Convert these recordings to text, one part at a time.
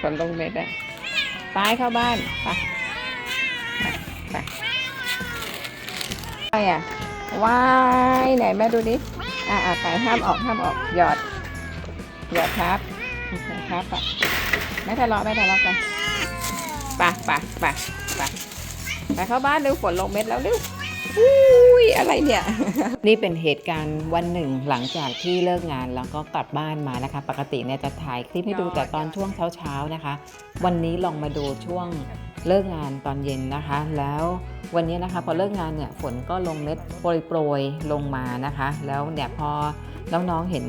ฝนลงเม็ดอะไปเข้าบ้านไปไปไปอะว้ายไหนแม่ดูดิอะอะไปห้ามออกห้ามออกหยอดหยอดครับโอเครับไปไม่ทะเลาะไม่ทะเลาะกันไปไปไปไปไปเข้าบ้านเร็วฝนลงเม็ดแล้วเร็ว อุ้ยอะไรเนี่ย นี่เป็นเหตุการณ์วันหนึ่งหลังจากที่เลิกงานแล้วก็กลับบ้านมานะคะ ปกติเนี่ยจะถ่ายคลิปให้ดูแต่ตอนช่วงเช้าๆนะคะ วันนี้ลองมาดูช่วงเลิกงานตอนเย็นนะคะ แล้ววันนี้นะคะพอเลิกงานเนี่ยฝนก็ลงเม็ดโปรยๆลงมานะคะ แล้วเนี่ยพอน้องๆเห็น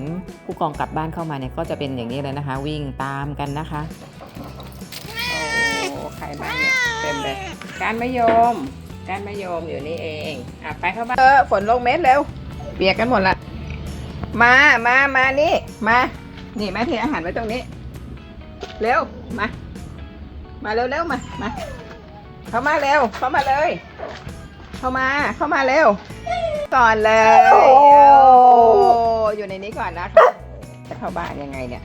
ผู้กองกลับบ้านเข้ามาเนี่ยก็จะเป็นอย่างนี้เลยนะคะ วิ่งตามกันนะคะโอ้ใครบ้างเนี่ยเต็มเลยการมะยม การมะยมอยู่นี่เองอะไปเข้าบ้านเออฝนลงเม็ดเร็วเปียกกันหมดละมามามานี่ มา นี่แม่เทอาหารไว้ตรงนี้ เร็วมา มาเร็วเร็วมามาเข้ามาเร็ว เข้ามาเลย เข้ามาเข้ามาเร็ว ก่อนเลยโอ้อยู่ในนี้ก่อนนะคะจะเข้าบ้านยังไงเนี่ย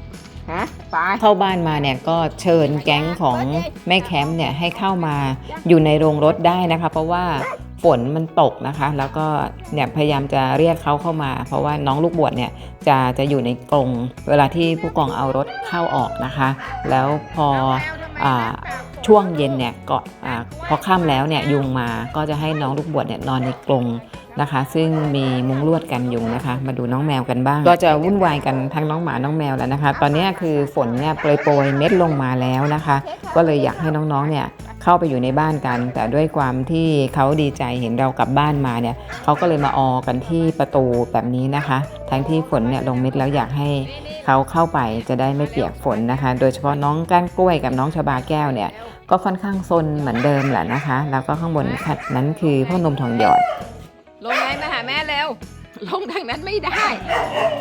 ฮะไปเข้าบ้านมาเนี่ยก็เชิญแก๊งของแม่แคมป์เนี่ยให้เข้ามาอยู่ในโรงรถได้นะคะ เพราะว่าฝนมันตกนะคะ แล้วก็เนี่ยพยายามจะเรียกเขาเข้ามา เพราะว่าน้องลูกบวชเนี่ยจะจะอยู่ในกรงเวลาที่ผู้กองเอารถเข้าออกนะคะ แล้วพออาช่วงเย็นเนี่ยก็อาพอค่ำแล้วเนี่ยยุงมาก็จะให้น้องลูกบวชเนี่ยนอนในกรง นะคะ ซึ่งมีมุ้งลวดกันยุงนะคะ มาดูน้องแมวกันบ้าง ก็จะวุ่นวายกันทั้งน้องหมาน้องแมวแล้วนะคะ ตอนนี้คือฝนเนี่ยโปรยๆเม็ดลงมาแล้วนะคะ ก็เลยอยากให้น้องๆเนี่ยเข้าไปอยู่ในบ้านกัน แต่ด้วยความที่เขาดีใจเห็นเรากลับบ้านมาเนี่ยเขาก็เลยมาออกันที่ประตูแบบนี้นะคะ ทั้งที่ฝนเนี่ยลงเม็ดแล้วอยากให้เขาเข้าไปจะได้ไม่เปียกฝนนะคะ โดยเฉพาะน้องก้านกล้วยกับน้องชบาแก้วเนี่ยก็ค่อนข้างซนเหมือนเดิมแหละนะคะ แล้วก็ข้างบนนั้นคือพ่อนมทองหยอด ลงไงมาหาแม่เร็ว ลงทางนั้นไม่ได้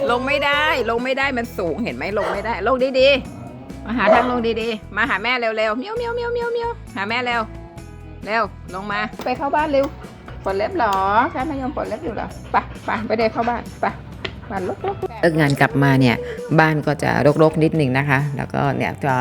ลงไม่ได้ ลงไม่ได้มันสูงเห็นไหมลงไม่ได้ ลงดีๆ มาหาทางลงดีๆ มาหาแม่เร็วๆเมียวเมียวเมียวเมียวเมียวหาแม่เร็ว เร็วลงมา ไปเข้าบ้านเร็วปลดเล็บหรอแค่มยมปลดเล็บอยู่หรอไปไปไปเดินเข้าบ้านไปบ้านลุกลุก เลิกงานกลับมาเนี่ยบ้านก็จะรกๆนิดหนึ่งนะคะ แล้วก็เนี่ยจะ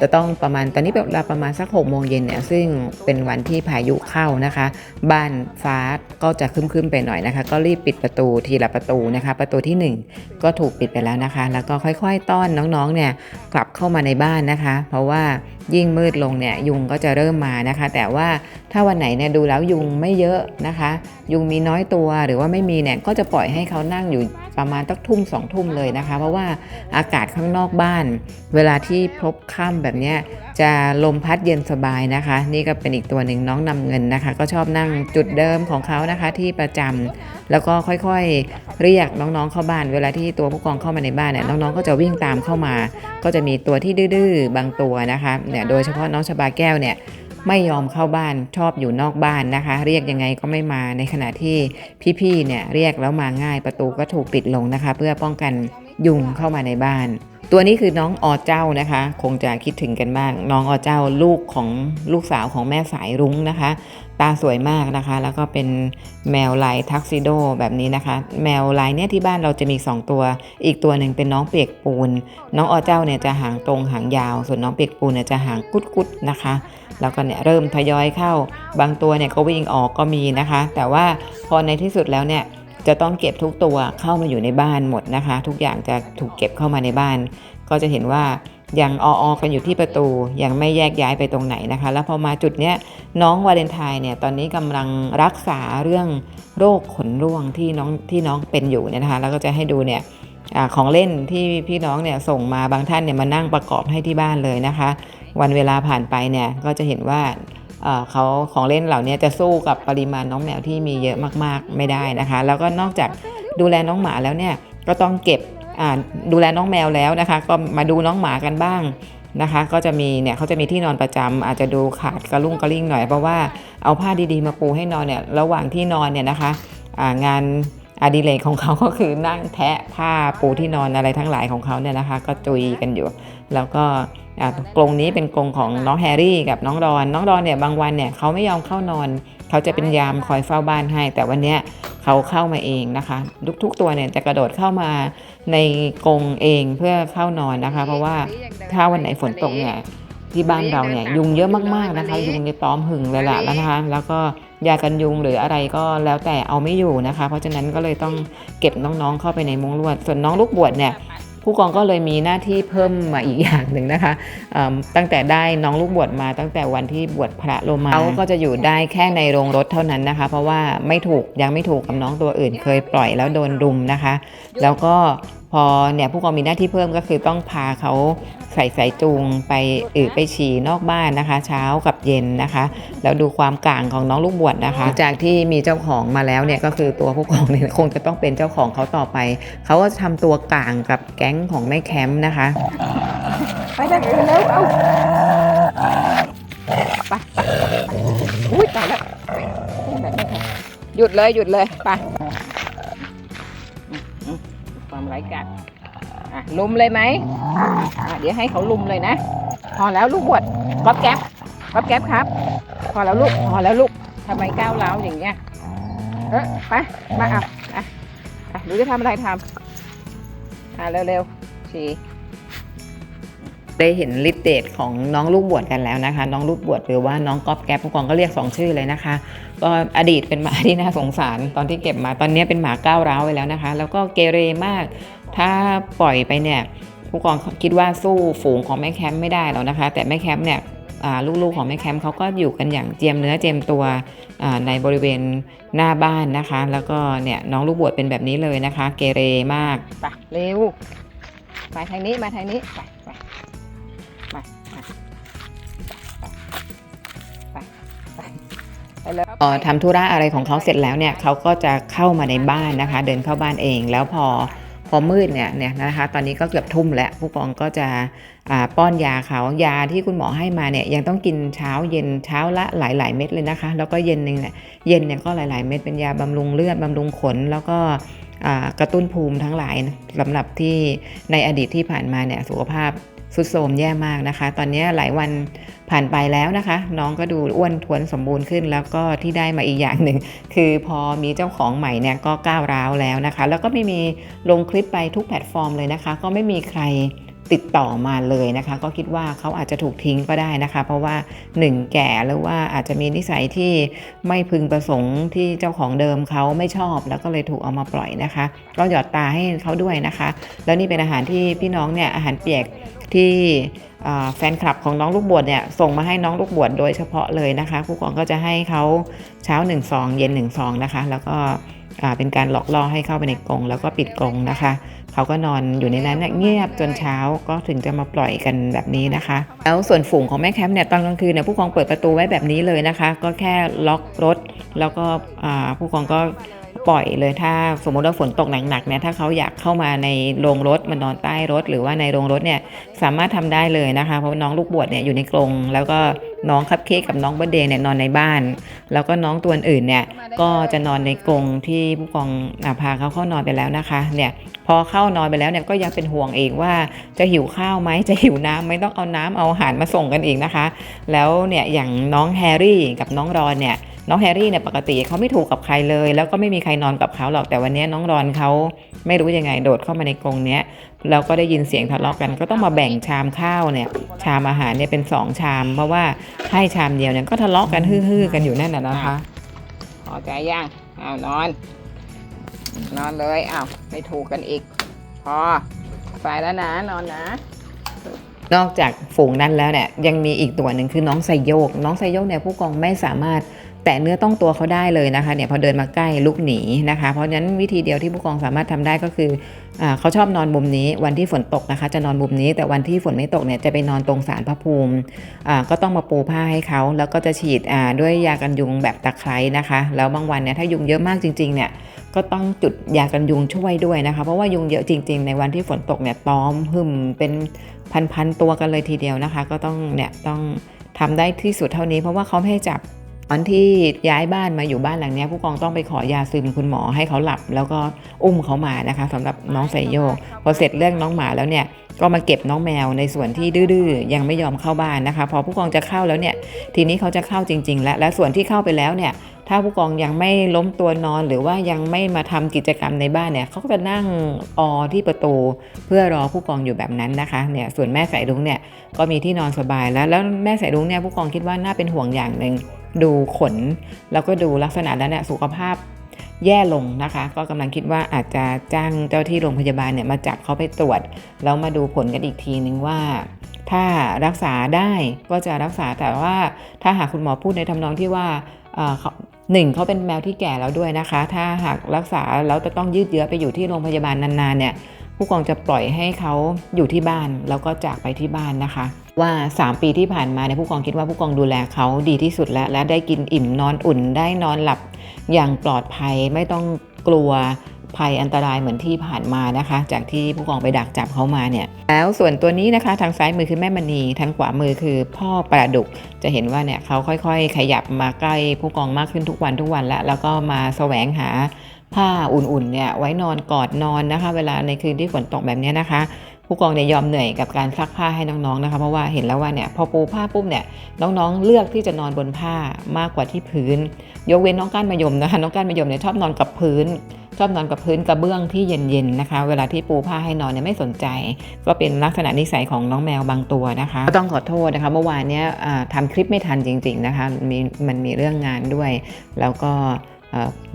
จะต้องประมาณตอนนี้เวลาประมาณสักหกโมงเย็นเนี่ยซึ่งเป็นวันที่พายุเข้านะคะ บ้านฟ้าก็จะคึ้มๆไปหน่อยนะคะ ก็รีบปิดประตูทีละประตูนะคะ ประตูทีหนึ่งก็ถูกปิดไปแล้วนะคะ แล้วก็ค่อยๆต้อนน้องๆเนี่ยกลับเข้ามาในบ้านนะคะ เพราะว่ายิ่งมืดลงเนี่ยยุงก็จะเริ่มมานะคะ แต่ว่าถ้าวันไหนเนี่ยดูแล้วยุงไม่เยอะนะคะ ยุงมีน้อยตัวหรือว่าไม่มีเนี่ยก็จะปล่อยให้เขานั่งอยู่ประมาณตักทุ่มสองทุ่มเลยนะคะ เพราะว่าอากาศข้างนอกบ้าน เวลาที่พบค่ำแบบเนี้ยจะลมพัดเย็นสบายนะคะ นี่ก็เป็นอีกตัวหนึ่งน้องนำเงินนะคะ ก็ชอบนั่งจุดเดิมของเขานะคะที่ประจำแล้วก็ค่อยๆ เรียกน้องๆเข้าบ้าน เวลาที่ตัวผู้กองเข้ามาในบ้านเนี่ยน้องๆก็จะวิ่งตามเข้ามา ก็จะมีตัวที่ดื้อๆบางตัวนะคะเนี่ยโดยเฉพาะน้องชบาแก้วเนี่ยไม่ยอมเข้าบ้านชอบอยู่นอกบ้านนะคะ เรียกยังไงก็ไม่มาในขณะที่พี่ๆเนี่ยเรียกแล้วมาง่ายประตูก็ถูกปิดลงนะคะ เพื่อป้องกันยุงเข้ามาในบ้าน ตัวนี้คือน้องอเจ้านะคะ คงจะคิดถึงกันบ้าง น้องอเจ้าลูกของลูกสาวของแม่สายรุ้งนะคะ ตาสวยมากนะคะ แล้วก็เป็นแมวลายทักซิโดแบบนี้นะคะ แมวลายเนี่ยที่บ้านเราจะมี 2 ตัว อีกตัวหนึ่งเป็นน้องเปียกปูน น้องอเจ้าเนี่ยจะหางตรงหางยาว ส่วนน้องเปียกปูนเนี่ยจะหางกุดกุดๆนะคะแล้วก็เนี่ยเริ่มทยอยเข้า บางตัวเนี่ยก็วิ่งออกก็มีนะคะ แต่ว่าพอในที่สุดแล้วเนี่ย จะต้องเก็บทุกตัวเข้ามาอยู่ในบ้านหมดนะคะ ทุกอย่างจะถูกเก็บเข้ามาในบ้าน ก็จะเห็นว่ายังออๆกันอยู่ที่ประตูยังไม่แยกย้ายไปตรงไหนนะคะ แล้วพอมาจุดเนี้ยน้องวาเลนไทน์เนี่ยตอนนี้กำลังรักษาเรื่องโรคขนร่วงที่น้องที่น้องเป็นอยู่เนี่ยนะคะแล้วก็จะให้ดูเนี่ยอของเล่นที่พี่น้องเนี่ยส่งมาบางท่านเนี่ยมานั่งประกอบให้ที่บ้านเลยนะคะ วันเวลาผ่านไปเนี่ยก็จะเห็นว่า เขาของเล่นเหล่านี้จะสู้กับปริมาณน้องแมวที่มีเยอะมากๆไม่ได้นะคะ แล้วก็นอกจากดูแลน้องหมาแล้วเนี่ยก็ต้องเก็บดูแลน้องแมวแล้วนะคะ ก็มาดูน้องหมากันบ้างนะคะ ก็จะมีเนี่ยเขาจะมีที่นอนประจำอาจจะดูขาดกระลุ่งกระลิ่งหน่อยเพราะว่าเอาผ้าดีๆมาปูให้นอนเนี่ยระหว่างที่นอนเนี่ยนะคะงานอดิเรกของเขาก็คือนั่งแทะผ้าปูที่นอนอะไรทั้งหลายของเขาเนี่ยนะคะ ก็จุยกันอยู่ แล้วก็ กรงนี้เป็นกรงของน้องแฮร์รี่กับน้องรอน น้องรอนเนี่ยบางวันเนี่ยเขาไม่ยอมเข้านอน เขาจะเป็นยามคอยเฝ้าบ้านให้ แต่วันเนี้ยเขาเข้ามาเองนะคะ ทุกๆตัวเนี่ยจะกระโดดเข้ามาในกรงเองเพื่อเข้านอนนะคะ เพราะว่าถ้าวันไหนฝนตกเนี่ยที่บ้านเราเนี่ยยุงเยอะมากๆนะคะ ยุงเนี่ยตอมหึงเลยล่ะแล้วนะคะแล้วก็ยากันยุงหรืออะไรก็แล้วแต่เอาไม่อยู่นะคะ เพราะฉะนั้นก็เลยต้องเก็บน้องๆเข้าไปในมุ้งลวด ส่วนน้องลูกบวชเนี่ย ผู้กองก็เลยมีหน้าที่เพิ่มมาอีกอย่างหนึ่งนะคะตั้งแต่ได้น้องลูกบวชมาตั้งแต่วันที่บวชพระโลมาเขาก็จะอยู่ได้แค่ในโรงรถเท่านั้นนะคะ เพราะว่าไม่ถูกยังไม่ถูกกับน้องตัวอื่นเคยปล่อยแล้วโดนรุมนะคะ แล้วก็ พอเนี่ยผู้กองมีหน้าที่เพิ่มก็คือต้องพาเขาใส่สายจูงไปอือไปฉี่นอกบ้านนะคะ เช้ากับเย็นนะคะแล้วดูความก่างของน้องลูกบวชนะคะ จากที่มีเจ้าของมาแล้วเนี่ยก็คือตัวผู้กองเนี่ยคงจะต้องเป็นเจ้าของเขาต่อไป เขาก็จะทำตัวก่างกับแก๊งของแม่แคมป์นะคะไปได้เร็วเอาไปอุ้ยตายแล้วหยุดเลยหยุดเลยไป ความไร้กัดอะลุมเลยไหมอะเดี๋ยวให้เขาลุมเลยนะ พอแล้วลูกบวชก๊อบแก๊บก๊อบแก๊บครับ พอแล้วลูก พอแล้วลูกทำไมก้าวเล้าอย่างเงี้ย เออไปมาอะอะอะหนูจะทำอะไรทำอะเร็วๆชี ได้เห็นลิเดตของน้องลูกบวชกันแล้วนะคะ น้องลูกบวชหรือว่าน้องก๊อบแก๊บผู้กองก็เรียกสองชื่อเลยนะคะ ก็อดีตเป็นหมาที่น่าสงสารตอนที่เก็บมาตอนนี้เป็นหมาก้าวร้าวไปแล้วนะคะ แล้วก็เกเรมาก ถ้าปล่อยไปเนี่ยผู้กองคิดว่าสู้ฝูงของแม่แคมป์ไม่ได้แล้วนะคะ แต่แม่แคมป์เนี่ยลูกๆของแม่แคมป์เขาก็อยู่กันอย่างเจียมเนื้อเจียมตัวในบริเวณหน้าบ้านนะคะ แล้วก็เนี่ยน้องลูกบวชเป็นแบบนี้เลยนะคะ เกเรมากไปเร็วมาทางนี้มาทางนี้ไป ทำธุระอะไรของเขาเสร็จแล้วเนี่ยเขาก็จะเข้ามาในบ้านนะคะ เดินเข้าบ้านเอง แล้วพอพอมืดเนี่ยเนี่ยนะคะ ตอนนี้ก็เกือบทุ่มแล้วผู้กองก็จะป้อนยาเขายาที่คุณหมอให้มาเนี่ยยังต้องกินเช้าเย็นเช้าละหลาย ๆ เม็ดเลยนะคะ แล้วก็เย็นหนึ่งเนี่ยเย็นเนี่ยก็หลาย ๆ เม็ดเป็นยาบำรุงเลือดบำรุงขนแล้วก็กระตุ้นภูมิทั้งหลายสำหรับที่ในอดีตที่ผ่านมาเนี่ยสุขภาพ สุดโทมแย่มากนะคะ ตอนนี้หลายวันผ่านไปแล้วนะคะ น้องก็ดูอ้วนท้วนสมบูรณ์ขึ้น แล้วก็ที่ได้มาอีกอย่างหนึ่ง คือพอมีเจ้าของใหม่เนี่ยก็ก้าวร้าวแล้วนะคะ แล้วก็ไม่มีลงคลิปไปทุกแพลตฟอร์มเลยนะคะ ก็ไม่มีใคร ติดต่อมาเลยนะคะ ก็คิดว่าเขาอาจจะถูกทิ้งก็ได้นะคะ เพราะว่าหนึ่งแก่หรือว่าอาจจะมีนิสัยที่ไม่พึงประสงค์ที่เจ้าของเดิมเขาไม่ชอบ แล้วก็เลยถูกเอามาปล่อยนะคะก็หยอดตาให้เขาด้วยนะคะ แล้วนี่เป็นอาหารที่พี่น้องเนี่ยอาหารเปียกที่แฟนคลับของน้องลูกบวชเนี่ยส่งมาให้น้องลูกบวชโดยเฉพาะเลยนะคะผู้กองก็จะให้เขาเช้าหนึ่งซองเย็นหนึ่งซองนะคะ แล้วก็ เป็นการหลอกล่อให้เข้าไปในกรงแล้วก็ปิดกรงนะคะ เขาก็นอนอยู่ในนั้นเงียบจนเช้าก็ถึงจะมาปล่อยกันแบบนี้นะคะ แล้วส่วนฝูงของแม่แคมป์เนี่ยตอนกลางคืนเนี่ยผู้กองเปิดประตูไว้แบบนี้เลยนะคะ ก็แค่ล็อกรถ แล้วก็อ่าผู้กองก็ปล่อยเลยถ้าสมมติว่าฝนตกหนักๆเนี่ยถ้าเขาอยากเข้ามาในโรงรถมานอนใต้รถ หรือว่าในโรงรถเนี่ยสามารถทำได้เลยนะคะ เพราะน้องลูกบวชเนี่ยอยู่ในกรงแล้วก็ น้องคัพเค้กกับน้องเบเดย์เนี่ยนอนในบ้าน แล้วก็น้องตัวอื่นเนี่ยก็จะนอนในกรงที่ผู้กองอพาเขาเข้านอนไปแล้วนะคะเนี่ยพอเข้านอนไปแล้วเนี่ยก็ยังเป็นห่วงเองว่าจะหิวข้าวไหมจะหิวน้ำไหมต้องเอาน้ำเอาอาหารมาส่งกันอีกนะคะ แล้วเนี่ยอย่างน้องแฮร์รี่กับน้องรอนเนี่ยน้องแฮร์รี่เนี่ยปกติเขาไม่ถูกกับใครเลย แล้วก็ไม่มีใครนอนกับเขาหรอกแต่วันนี้น้องรอนเขาไม่รู้ยังไงโดดเข้ามาในกรงเนี้ย แล้วก็ได้ยินเสียงทะเลาะกัน ก็ต้องมาแบ่งชามข้าวเนี่ย ชามอาหารเนี่ยเป็นสองชาม เพราะว่าให้ชามเดียวเนี่ยก็ทะเลาะกันฮือๆกันอยู่นั่นแหละนะคะพอใจยังอ้าวนอน นอนเลยอ้าวไม่ถูกกันอีก พอไปแล้วนะนอนนะ นอกจากฝูงนั้นแล้วเนี่ยยังมีอีกตัวหนึ่งคือน้องไซโยก น้องไซโยกเนี่ยผู้กองไม่สามารถ แตะเนื้อต้องตัวเขาได้เลยนะคะเนี่ยพอเดินมาใกล้ลุกหนีนะคะ เพราะฉะนั้นวิธีเดียวที่ผู้กองสามารถทำได้ก็คืออเขาชอบนอนมุมนี้ วันที่ฝนตกนะคะ จะนอนมุมนี้ แต่วันที่ฝนไม่ตกเนี่ยจะไปนอนตรงสารพระภูมิอ่าก็ต้องมาปูผ้าให้เขาแล้วก็จะฉีดด้วยยากันยุงแบบตะไคร้นะคะ แล้วบางวันเนี่ยถ้ายุงเยอะมากจริงๆเนี่ยก็ต้องจุดยากันยุงช่วยด้วยนะคะ เพราะว่ายุงเยอะจริง ๆ ในวันที่ฝนตกเนี่ยตอมหึมเป็นพันๆตัวกันเลยทีเดียวนะคะ ก็ต้องเนี่ยต้องทำได้ที่สุดเท่านี้เพราะว่าเขาไม่ให้จับ ตอนที่ย้ายบ้านมาอยู่บ้านหลังนี้ผู้กองต้องไปขอยาซึมคุณหมอให้เขาหลับ แล้วก็อุ้มเขามานะคะสำหรับน้องไซโยกพอเสร็จเรื่องน้องหมาแล้วเนี่ยก็มาเก็บน้องแมวในส่วนที่ดื้อๆยังไม่ยอมเข้าบ้านนะคะ พอผู้กองจะเข้าแล้วเนี่ยทีนี้เขาจะเข้าจริง ๆ แล้วและส่วนที่เข้าไปแล้วเนี่ยถ้าผู้กองยังไม่ล้มตัวนอน หรือว่ายังไม่มาทำกิจกรรมในบ้านเนี่ยเขาก็จะนั่งออที่ประตู เพื่อรอผู้กองอยู่แบบนั้นนะคะเนี่ยส่วนแม่สายรุ้งเนี่ยก็มีที่นอนสบายแล้วแล้วแม่สายรุ้งเนี่ยผู้กองคิดว่าน่าเป็นห่วงอย่างหนึ่ง ดูขน แล้วก็ดูลักษณะแล้วเนี่ยสุขภาพแย่ลงนะคะ ก็กำลังคิดว่าอาจจะจ้างเจ้าที่โรงพยาบาลเนี่ยมาจับเขาไปตรวจ แล้วมาดูผลกันอีกทีนึงว่า ถ้ารักษาได้ก็จะรักษาแต่ว่าถ้าหากคุณหมอพูดในทำนองที่ว่าเอ่อเขาหนึ่งเขาเป็นแมวที่แก่แล้วด้วยนะคะ ถ้าหากรักษาแล้วจะต้องยืดเยื้อไปอยู่ที่โรงพยาบาลนานๆเนี่ยผู้กองจะปล่อยให้เขาอยู่ที่บ้านแล้วก็จากไปที่บ้านนะคะ ว่า 3 ปีที่ผ่านมาเนี่ยผู้กองคิดว่าผู้กองดูแลเขาดีที่สุดแล้ว และได้กินอิ่มนอนอุ่นได้นอนหลับอย่างปลอดภัยไม่ต้องกลัวภัยอันตรายเหมือนที่ผ่านมานะคะ จากที่ผู้กองไปดักจับเขามาเนี่ย แล้วส่วนตัวนี้นะคะ ทางซ้ายมือคือแม่มณีทางขวามือคือพ่อปลาดุก จะเห็นว่าเนี่ยเขาค่อยๆ ขยับมาใกล้ผู้กองมากขึ้นทุกวันทุกวันแล้วแล้วก็มาแสวงหาผ้าอุ่นๆเนี่ยไว้นอนกอดนอนนะคะ เวลาในคืนที่ฝนตกแบบนี้นะคะ ผู้กองเนี่ยยอมเหนื่อยกับการซักผ้าให้น้องๆนะคะเพราะว่าเห็นแล้วว่าเนี่ยพอปูผ้าปุ๊บเนี่ยน้องๆ เลือกที่จะนอนบนผ้ามากกว่าที่พื้น ยกเว้นน้องก้านมะยมนะคะน้องก้านมะยมเนี่ยชอบนอนกับพื้น ชอบนอนกับพื้นกระเบื้องที่เย็นๆนะคะ เวลาที่ปูผ้าให้นอนเนี่ยไม่สนใจ ก็เป็นลักษณะนิสัยของน้องแมวบางตัวนะคะก็ต้องขอโทษนะคะเมื่อวานเนี้ยทำคลิปไม่ทันจริง ๆนะคะมีมันมีเรื่องงานด้วย แล้วก็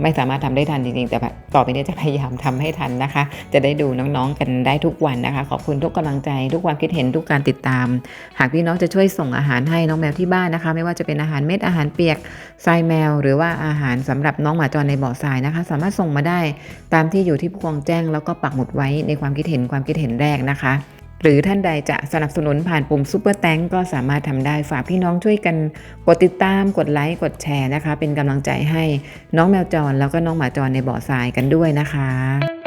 ไม่สามารถทำได้ทันจริงๆ แต่ต่อไปนี้จะพยายามทำให้ทันนะคะ จะได้ดูน้องๆกันได้ทุกวันนะคะ ขอบคุณทุกกำลังใจทุกความคิดเห็นทุกการติดตาม หากพี่น้องจะช่วยส่งอาหารให้น้องแมวที่บ้านนะคะ ไม่ว่าจะเป็นอาหารเม็ดอาหารเปียกทรายแมว หรือว่าอาหารสำหรับน้องหมาจรในบ่อทรายนะคะ สามารถส่งมาได้ตามที่อยู่ที่ผู้กองแจ้งแล้วก็ปักหมุดไว้ในความคิดเห็นความคิดเห็นแรกนะคะ หรือท่านใดจะสนับสนุนผ่านปุ่มซุปเปอร์แตงก็สามารถทำได้ฝากพี่น้องช่วยกันกดติดตามกดไลค์กดแชร์นะคะ เป็นกำลังใจให้น้องแมวจรแล้วก็น้องหมาจรในบ่อทรายกันด้วยนะคะ